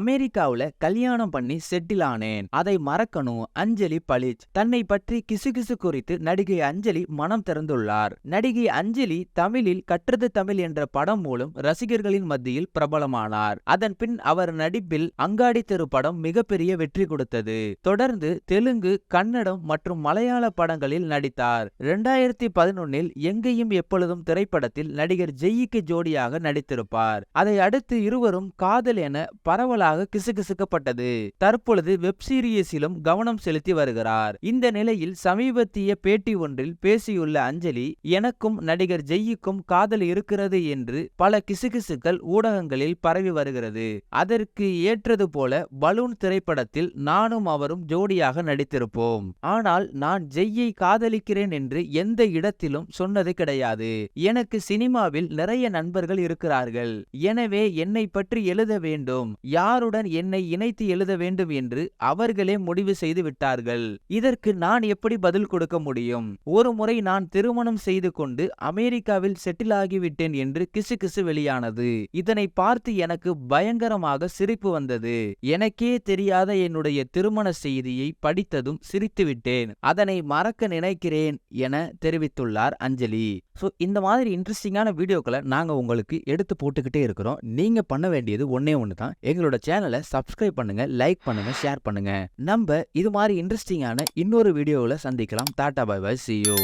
அமெரிக்காவுல கல்யாணம் பண்ணி செட்டில் ஆனேன். அதை மறக்கணும். அஞ்சலி பளிச். தன்னை பற்றி கிசுகிசு குறித்து நடிகை அஞ்சலி மனம் திறந்துள்ளார். நடிகை அஞ்சலி தமிழில் கற்றது தமிழ் என்ற படம் மூலம் ரசிகர்களின் மத்தியில் பிரபலமானார். அதன் பின் அவர் நடிப்பில் அங்காடி தெரு படம் மிகப்பெரிய வெற்றி கொடுத்தது. தொடர்ந்து தெலுங்கு கன்னடம் மற்றும் மலையாள படங்களில் நடித்தார். இரண்டாயிரத்தி பதினொன்னில் எங்கேயும் எப்பொழுதும் திரைப்படத்தில் நடிகர் ஜெய்யிக்கு ஜோடியாக நடித்திருப்பார். அதை அடுத்து இருவரும் காதல் என பரவலாக கிசுகிசுக்கப்பட்டது. தற்பொழுது வெப் சீரியஸிலும் கவனம் செலுத்தி வருகிறார். இந்த நிலையில் சமீபத்திய பேட்டி ஒன்றில் பேசியுள்ள அஞ்சலி எனக்கும் நடிகர் ஜெய்யிக்கும் காதல் இருக்கிறது என்று பல கிசுகிசுக்கள் ஊடகங்களில் பரவி வருகிறது. அதற்கு ஏற்றது போல பலூன் திரைப்படத்தில் நானும் அவரும் ஜோடியாக நடித்திருப்போம். ஆனால் நான் ஜெய்யை காதலிக்கிறேன் என்று எந்த இடத்திலும் சொன்னது கிடையாது. எனக்கு சினிமாவில் நிறைய நண்பர்கள் இருக்கிறார்கள். எனவே என்னை பற்றி எழுத வேண்டும். யாருடன் என்னை இணைத்து எழுத வேண்டும் என்று அவர்களே முடிவு செய்து விட்டார்கள். இதற்கு நான் எப்படி பதில் கொடுக்க முடியும்? ஒரு முறை நான் திருமணம் செய்து கொண்டு அமெரிக்காவில் செட்டில் ஆகிவிட்டேன் என்று கிசுகிசு வெளியானது. இதனை பார்த்து எனக்கு பயங்கரமாக சிரிப்பு வந்தது. எனக்கே தெரியாத என்னுடைய திருமண செய்தியை படித்ததும் சிரித்துவிட்டேன் அதனை மறக்க நினைக்கிறேன் என தெரிவித்துள்ளார் அஞ்சலி. ஸோ இந்த மாதிரி இன்ட்ரெஸ்டிங்கான வீடியோக்களை நாங்கள் உங்களுக்கு எடுத்து போட்டுக்கிட்டே இருக்கிறோம். நீங்கள் பண்ண வேண்டியது ஒன்னே ஒன்று தான் எங்களோட சேனலை சப்ஸ்கிரைப் பண்ணுங்க லைக் பண்ணுங்க ஷேர் பண்ணுங்க. நம்ம இது மாதிரி இன்ட்ரெஸ்டிங்கான இன்னொரு வீடியோவில் சந்திக்கலாம். Tata bye bye see you